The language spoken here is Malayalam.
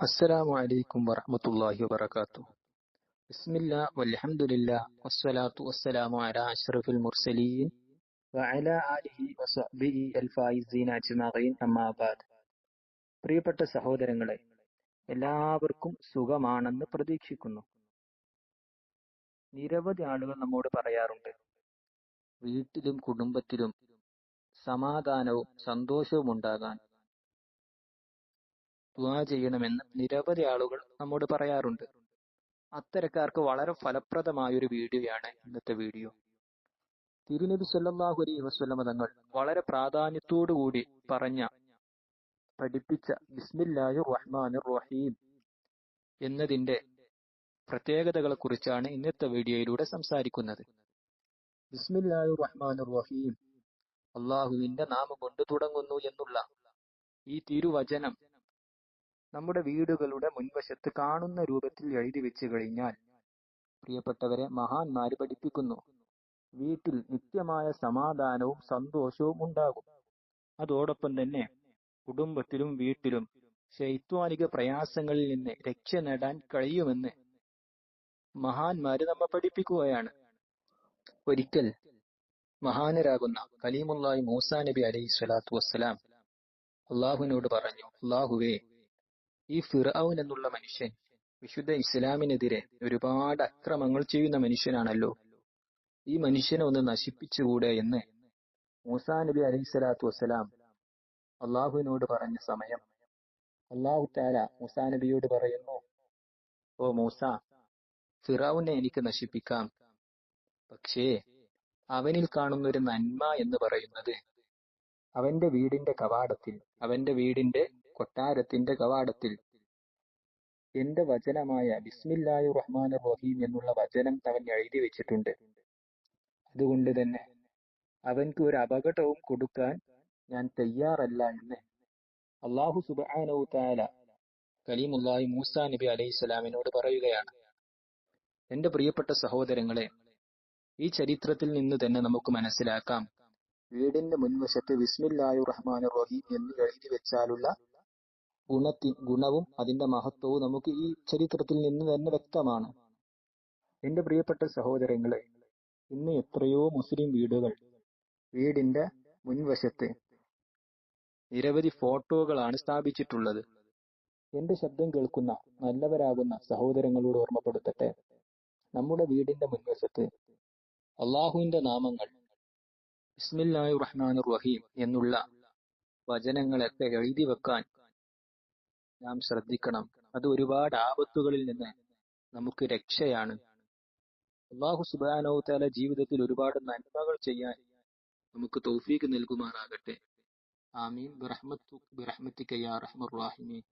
അസ്സലാമു അലൈക്കും വറഹമത്തല്ലാഹി വബർക്കാത്തു ബിസ്മില്ല വൽഹംദുലില്ല വസ്സലാത്തു വസ്സലാമു അലാ അഷ്റഫുൽ മുർസലീൻ വഅല ആലിഹി വസഹ്ബിഹി അൽ ഫായിസീൻ അജ്മഈൻ. അമ്മാ ബാദ്. പ്രിയപ്പെട്ട സഹോദരങ്ങളെ എല്ലാവർക്കും സുഖമാണെന്ന് പ്രതീക്ഷിക്കുന്നു. നിരവധി ആളുകൾ നമ്മോട് പറയാറുണ്ട് വീട്ടിലും കുടുംബത്തിലും സമാധാനവും സന്തോഷവും ഉണ്ടാകാൻ ദുആ ചെയ്യണമെന്ന് നിരവധി ആളുകൾ നമ്മോട് പറയാറുണ്ട്. അത്തരക്കാർക്ക് വളരെ ഫലപ്രദമായ ഒരു വീഡിയോയാണ് ഇന്നത്തെ വീഡിയോ. തിരുനബി സല്ലല്ലാഹു അലൈഹി വസല്ലമ തങ്ങൾ വളരെ പ്രാധാന്യത്തോടു കൂടി പറഞ്ഞ പഠിപ്പിച്ച ബിസ്മില്ലാഹു റഹ്മാനിർ റഹീം എന്നതിന്റെ പ്രത്യേകതകളെ കുറിച്ചാണ് ഇന്നത്തെ വീഡിയോയിലൂടെ സംസാരിക്കുന്നത്. ബിസ്മില്ലാഹു റഹ്മാനിർ റഹീം അള്ളാഹുവിന്റെ നാമം കൊണ്ട് തുടങ്ങുന്നു എന്നുള്ള ഈ തിരുവചനം നമ്മുടെ വീടുകളുടെ മുൻവശത്ത് കാണുന്ന രൂപത്തിൽ എഴുതി വെച്ച് കഴിഞ്ഞാൽ പ്രിയപ്പെട്ടവരെ മഹാന്മാര് പഠിപ്പിക്കുന്നു. വീട്ടിൽ നിത്യമായ സമാധാനവും സന്തോഷവും ഉണ്ടാകും. അതോടൊപ്പം തന്നെ കുടുംബത്തിലും വീട്ടിലും ശൈത്വാനിക പ്രയാസങ്ങളിൽ നിന്ന് രക്ഷ നേടാൻ കഴിയുമെന്ന് മഹാന്മാര് നമ്മെ പഠിപ്പിക്കുകയാണ്. ഒരിക്കൽ മഹാനരാകുന്ന കലീമുല്ലാഹി മൂസാ നബി അലൈഹി സ്വലാത്തു വസ്സലാം അള്ളാഹുവിനോട് പറഞ്ഞു അള്ളാഹുവേ ഈ ഫിറൌൻ എന്നുള്ള മനുഷ്യൻ വിശുദ്ധ ഇസ്ലാമിനെതിരെ ഒരുപാട് അക്രമങ്ങൾ ചെയ്യുന്ന മനുഷ്യനാണല്ലോ. ഈ മനുഷ്യനെ ഒന്ന് നശിപ്പിച്ചുകൂടെ എന്ന് മൂസാ നബി അലൈഹി സ്വലാത്തു വസ്സലാം അള്ളാഹുവിനോട് പറഞ്ഞ സമയം. അള്ളാഹു താല മൂസാ നബിയോട് പറയുന്നു ഓ മൂസ ഫിറാവുനെ എനിക്ക് നശിപ്പിക്കാം. പക്ഷേ അവനിൽ കാണുന്ന ഒരു നന്മ എന്ന് പറയുന്നത് അവന്റെ വീടിന്റെ കവാടത്തിൽ അവന്റെ വീടിന്റെ കൊട്ടാരത്തിന്റെ കവാടത്തിൽ. എന്റെ വചനമായ ബിസ്മില്ലാഹി റഹ്മാൻ റഹീം എന്നുള്ള വചനം അവൻ എഴുതി വെച്ചിട്ടുണ്ട്. അതുകൊണ്ട് തന്നെ അവൻക്ക് ഒരു അപകടവും കൊടുക്കാൻ ഞാൻ തയ്യാറല്ല എന്ന്. അള്ളാഹു സുബാനോ താല കലീമുല്ലാഹി മൂസ നബി അലൈഹി സ്വലാമിനോട് പറയുകയാണ്. എന്റെ പ്രിയപ്പെട്ട സഹോദരങ്ങളെ ഈ ചരിത്രത്തിൽ നിന്ന് തന്നെ നമുക്ക് മനസ്സിലാക്കാം. വീടിന്റെ മുൻവശത്ത് വിസ്മില്ലായു റഹ്മാൻ റഹീം എന്ന് എഴുതി വെച്ചാലുള്ള ഗുണത്തി ഗുണവും അതിന്റെ മഹത്വവും നമുക്ക് ഈ ചരിത്രത്തിൽ നിന്ന് തന്നെ വ്യക്തമാണ്. എന്റെ പ്രിയപ്പെട്ട സഹോദരങ്ങളെ ഇന്ന് എത്രയോ മുസ്ലിം വീടുകൾ വീടിന്റെ മുൻവശത്ത് നിരവധി ഫോട്ടോകളാണ് സ്ഥാപിച്ചിട്ടുള്ളത്. എന്റെ ശബ്ദം കേൾക്കുന്ന നല്ലവരാകുന്ന സഹോദരങ്ങളോട് ഓർമ്മപ്പെടുത്തട്ടെ. നമ്മുടെ വീടിന്റെ മുൻവശത്ത് അള്ളാഹുവിന്റെ നാമങ്ങൾ ബിസ്മില്ലാഹി റഹ്മാൻ റഹീം എന്നുള്ള വചനങ്ങളൊക്കെ എഴുതി വെക്കാൻ നാം ശ്രദ്ധിക്കണം. അത് ഒരുപാട് ആപത്തുകളിൽ നിന്ന് നമുക്ക് രക്ഷയാണ്. അള്ളാഹു സുബാനോത്താല ജീവിതത്തിൽ ഒരുപാട് നന്മകൾ ചെയ്യാൻ നമുക്ക് തൗഫീക്ക് നൽകുമാറാകട്ടെ. ആമീൻ. ബിറഹ്മത്തു ബിറഹ്മത്തിക യാ റഹ്മർ റാഹിമീൻ.